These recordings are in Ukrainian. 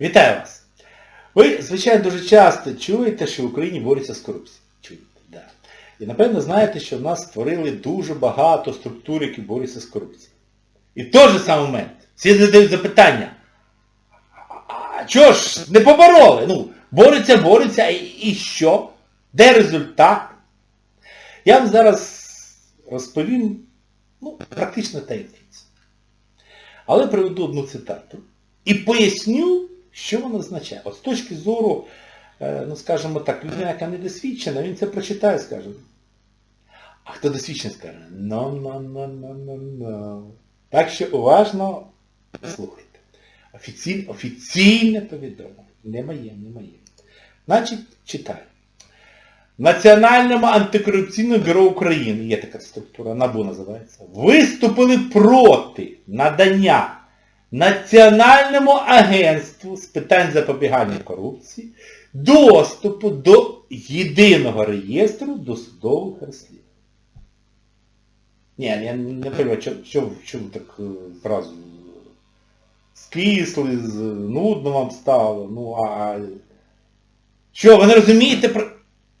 Вітаю вас! Ви, звичайно, дуже часто чуєте, що в Україні борються з корупцією. Чуєте, да. І напевно знаєте, що в нас створили дуже багато структур, які борються з корупцією. І в той же самий момент всі задають запитання. А чого ж не побороли? Ну, борються, борються, і, і що? Де результат? Я вам зараз розповім, ну, практично таємницю. Але приведу одну цитату. І поясню, що воно означає. От з точки зору, е, ну скажімо так, людина, яка не досвідчена, він це прочитає, скаже. А хто досвідчений, скаже, ну. Так що уважно слухайте. Офіційне, офіційне повідомлення. Не моє, не моє. Значить, читаю. Національному антикорупційному бюро України, є така структура, НАБУ називається, виступили проти надання Національному агентству з питань запобігання корупції доступу до єдиного реєстру досудових розслідувань. Ні, я не розумію, що ви так е, зразу скисли, нудно вам стало, ну а... Що, ви не розумієте про...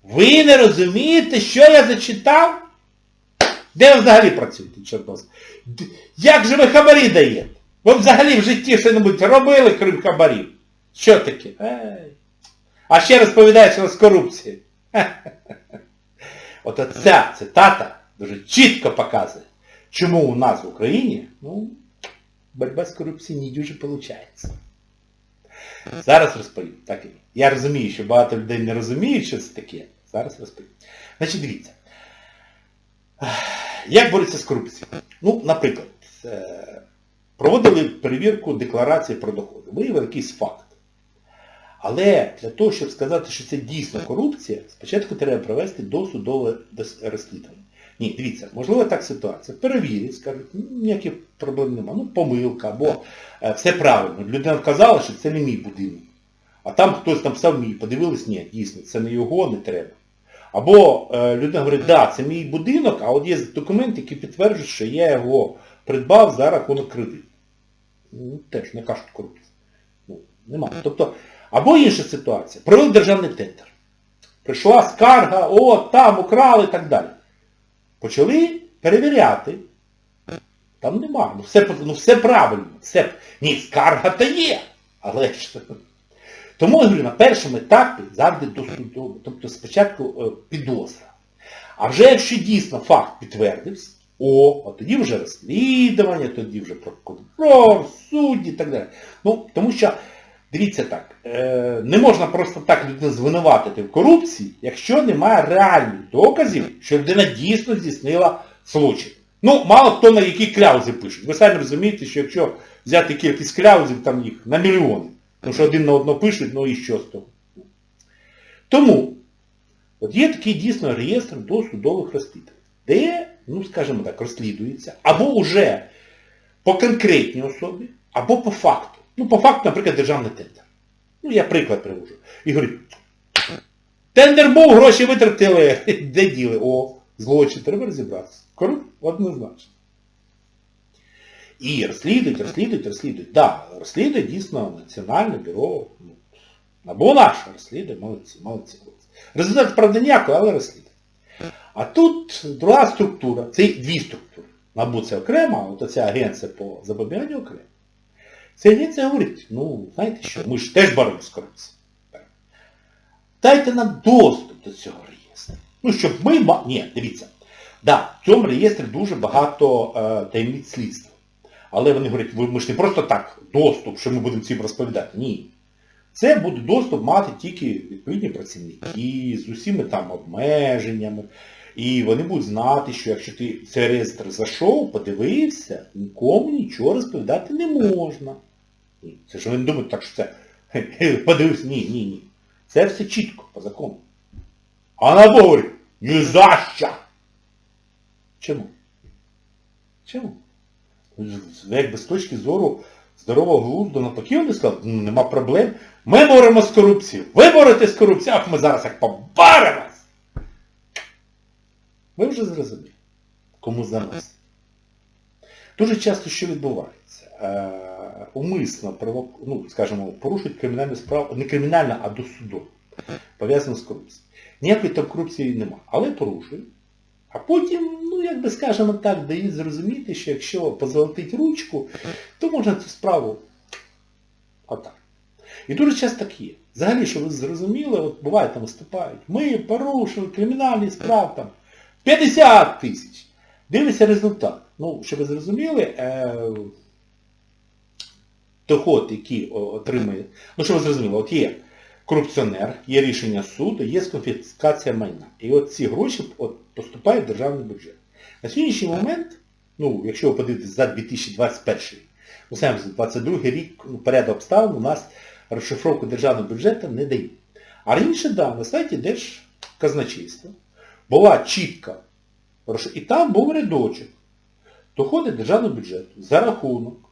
Ви не розумієте, що я зачитав? Де ви взагалі працюєте? Д- Як же ви хабарі даєте? Ви взагалі в житті що-небудь робили, крім хабарів? Що таке? А ще розповідає, що у нас корупція. От ця цитата дуже чітко показує, чому у нас в Україні, ну, боротьба з корупцією не дуже виходить. Зараз розповім. Так, я розумію, що багато людей не розуміють, що це таке. Зараз розповім. Значить, дивіться. Як боротися з корупцією? Ну, наприклад, е, проводили перевірку декларації про доходи. Виявили якийсь факт. Але для того, щоб сказати, що це дійсно корупція, спочатку треба провести досудове дос- розслідування. Ні, дивіться, можливо так ситуація. Перевірять, скажуть, «Ну, ніяких проблем нема. Ну, помилка, або е, все правильно. Людина вказала, що це не мій будинок. А там хтось написав мій, подивились, ні, дійсно, це не його, не треба. Або е, людина говорить, да, це мій будинок, а от є документ, який підтверджує, що я його придбав за рахунок кредиту. Ну, теж не кажуть корупція. Ну, немає. Тобто, або інша ситуація. Провели державний тендер. Прийшла скарга, о, там украли і так далі. Почали перевіряти. Там нема. Ну все, ну, все правильно. Все... Ні, скарга то є. Але ж. Тому я говорю, на першому етапі завжди досудово. Тобто спочатку е, підозра. А вже якщо дійсно факт підтвердився, о, от тоді вже розслідування, тоді вже прокурор, судді і так далі. Ну, тому що, дивіться так, е, не можна просто так людину звинуватити в корупції, якщо немає реальних доказів, що людина дійсно здійснила злочин. Ну, мало хто на які кляузи пишуть. Ви самі розумієте, що якщо взяти кількість кляузів, там їх на мільйони. Тому що один на одно пишуть, ну і що з того. Тому, от є такий дійсно реєстр досудових розслідувань, де, ну скажімо так, розслідується, або вже по конкретній особі, або по факту. Ну, по факту, наприклад, державний тендер. Ну, я приклад привожу. І говорю, тендер був, гроші витратили, де діли? О, злочин, треба розібратися. Коротко, однозначно. І розслідують, розслідують, розслідують. Так, да, розслідує дійсно Національне бюро. Ну, або наше розслідує, молодці, молодці. Результат, правда, ніякий, але розслідує. А тут друга структура, це дві структури. Набу це окремо, а от оця агенція по запобіганню окремо. Ця агенція говорить, ну, знаєте що, ми ж теж боремося з корупцією. Дайте нам доступ до цього реєстру. Ну, щоб ми... Ні, дивіться. Да, в цьому реєстрі дуже багато е, таємниць слідства. Але вони говорять, ми ж не просто так доступ, що ми будемо цим розповідати. Ні. Це буде доступ мати тільки відповідні працівники з усіми там обмеженнями. І вони будуть знати, що якщо ти цей реєстр зайшов, подивився, нікому нічого розповідати не можна. Це ж вони думають, так що це подивився. Ні, ні, ні. Це все чітко, по закону. А вона говорить, ні за що. Чому? Чому? Якби з точки зору здорового глузду навпаки вони сказали, ну нема проблем. Ми боремо з корупцією. Ви боретесь з корупцією, а ми зараз як побаремось. Ви вже зрозуміли, кому за нас. Дуже часто що відбувається? Е, умисно ну, скажімо, порушують кримінальну справу, не кримінальну, а досудову, пов'язану з корупцією. Ніякої там корупції нема, але порушують. А потім, ну як би скажемо так, дають зрозуміти, що якщо позолотить ручку, то можна цю справу отак. І дуже часто так є. Взагалі, що ви зрозуміли, от буває там виступають, ми порушили кримінальні справи там 50 тисяч. Дивиться результат. Ну, щоб ви зрозуміли, е, доход, який отримує, ну щоб ви зрозуміли, от є корупціонер, є рішення суду, є конфіскація майна. І от ці гроші от, поступають в державний бюджет. На сьогоднішній момент, ну, якщо ви подивитесь за 2021 рік, ну саме 22 рік ну, порядок обставин у нас розшифровку державного бюджету не дають. А раніше, да, на сайті Держказначейства була чітка, і там був рядочок. Доходи державного бюджету за рахунок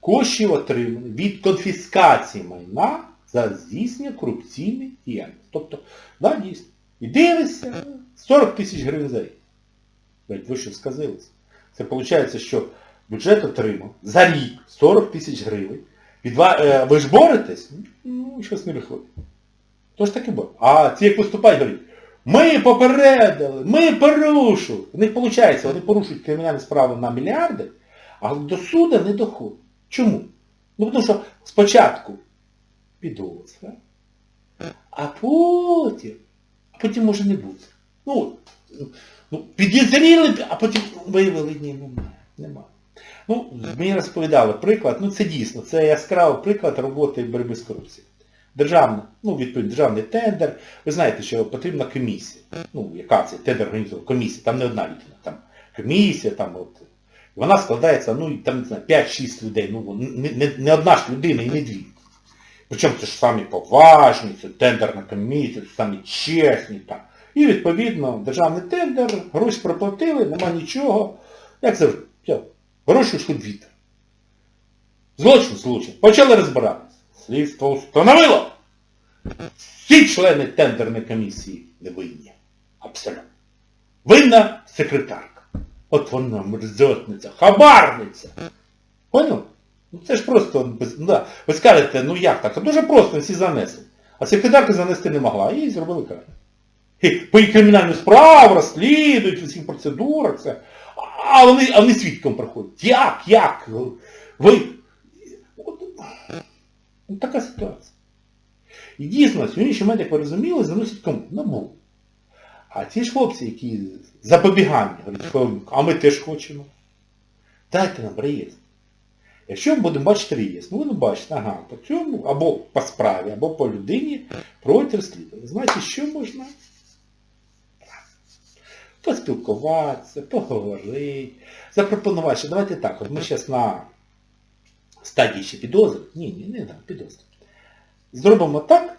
коштів отриманих від конфіскації майна за здійснення корупційної діяльності. Тобто, да, дійсно. І дивишся, 40 тисяч гривень за рік. Ви що сказилися? Це виходить, що бюджет отримав за рік 40 тисяч гривень. Е, ви ж боретесь? Ну, щось не виходить. Тож таки бо. А ці як виступають, говорять, ми попередили, ми порушили. У них виходить, вони порушують кримінальні справи на мільярди, а до суду не доходить. Чому? Ну тому що спочатку підозра, а потім, а потім може не бути. Ну, ну підозріли, а потім виявили, ні, немає. немає. Ну, мені розповідали приклад, ну це дійсно, це яскравий приклад роботи боротьби з корупцією. Державна, ну, відповідь, державний тендер. Ви знаєте, що потрібна комісія. Ну, яка це тендер організовує? Комісія, там не одна людина. Там комісія, там от. Вона складається, ну, там, не знаю, 5-6 людей. Ну, не, не, не одна ж людина і не дві. Причому це ж самі поважні, це тендерна комісія, це самі чесні там. І відповідно державний тендер, гроші проплатили, нема нічого. Як завжди. Гроші йшли в вітер. Злочин, злочин. Почали розбиратися. Слідство встановило. Всі члени тендерної комісії не винні. Абсолютно. Винна секретарка. От вона мерзотниця, хабарниця. Понял? Ну це ж просто, ну, да. ви скажете, ну як так? Дуже просто, всі занесли. А секретарка занести не могла, їй зробили. І По їй кримінальну справу розслідують, усі процедури, це. А вони, а вони свідком проходять. Як? Як? Ви. Ну, така ситуація. І дійсно, на сьогоднішній момент, як ви розуміли, заносять кому? НАБУ. А ті ж хлопці, які запобігання, говорять, а ми теж хочемо. Дайте нам реєстр. Якщо ми будемо бачити реєстр, ми будемо бачити, ага, по цьому, або по справі, або по людині проводять розслідування. Значить, що можна? Поспілкуватися, поговорити, запропонувати, що давайте так, от ми зараз на стадії ще підозри. Ні, ні, не так, підозри. Зробимо так,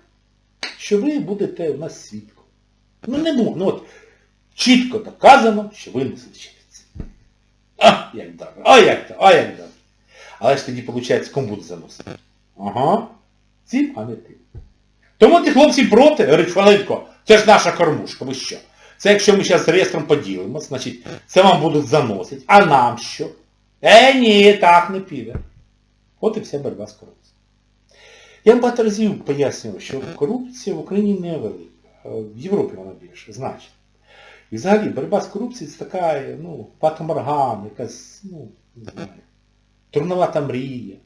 що ви будете у нас свідком. Ну не можна. Ну от чітко доказано, що ви не злочинець. А, як добре, а як то, а як добре. Але ж тоді, виходить, кому буде заносити? Ага. Цим, а не тим. Тому ті хлопці проти, говорять, хвилинко, це ж наша кормушка, ви що? Це якщо ми зараз реєстром поділимо, значить, це вам будуть заносити. А нам що? Е, ні, так не піде. От і вся боротьба з корупцією. Я багато разів пояснював, що корупція в Україні не велика. В Європі вона більше, значить. І взагалі боротьба з корупцією це така, ну, патоморган, якась, ну, не знаю, турновата мрія.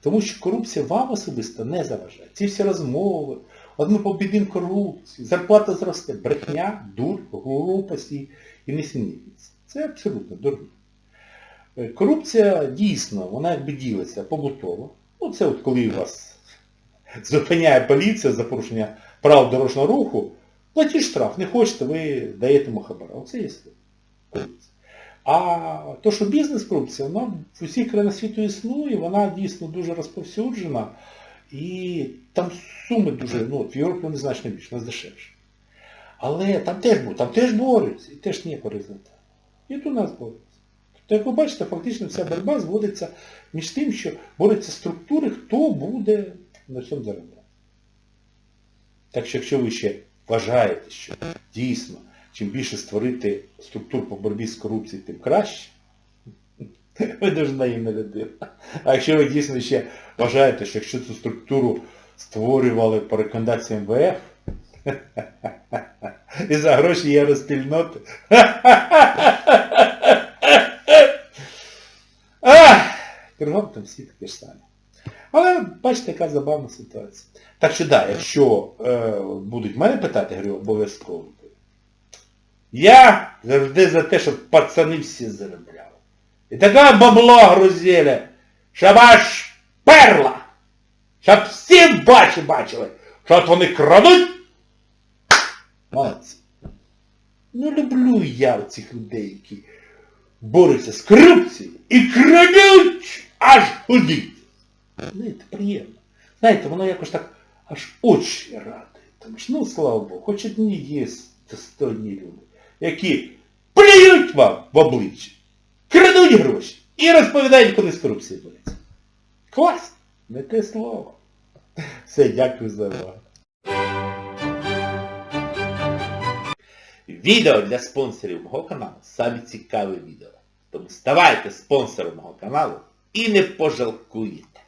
Тому що корупція вам особисто не заважає. Ці всі розмови, от ми побідимо корупцію, зарплата зросте, брехня, дур, глупості і несенітниці. Це абсолютно дурно. Е, Корупція дійсно, вона якби ділиться побутово. Ну це от коли вас зупиняє поліція за порушення прав дорожнього руху, платіть штраф, не хочете, ви даєте хабара. Оце є корупція. А то, що бізнес-корупція, вона в усіх країнах світу існує, вона дійсно дуже розповсюджена. І там суми дуже, ну, от в Європі вони значно більше, у нас дешевше. Але там теж там теж борються, і теж ніякого результату. І до нас борються. Тобто, як ви бачите, фактично вся боротьба зводиться між тим, що борються структури, хто буде на цьому заробляти. Так що якщо ви ще вважаєте, що дійсно, чим більше створити структур по боротьбі з корупцією, тим краще, Ви дуже наївна людина. А якщо ви дійсно ще вважаєте, що якщо цю структуру створювали по рекомендаціям МВФ, і за гроші євроспільноти, Кругом там всі такі ж самі. Але бачите, яка забавна ситуація. Так що так, да, якщо е, будуть мене питати, говорю, обов'язково. Я завжди за те, щоб пацани всі заробляли. І таке бабло грузили, щоб аж перла. Щоб всі бачі бачили, що от вони крадуть. Молодці. Ну люблю я цих людей, які борються з корупцією і крадуть аж ходить. Знаєте, приємно. Знаєте, воно якось так аж очі радує. Тому що, ну, слава Богу, хоч одні є достойні люди, які плюють вам в обличчя, крадуть гроші і розповідають, коли з корупції борються. Клас! Не те слово. Все, дякую за увагу. Відео для спонсорів мого каналу самі цікаві відео. Тому ставайте спонсором мого каналу і не пожалкуєте.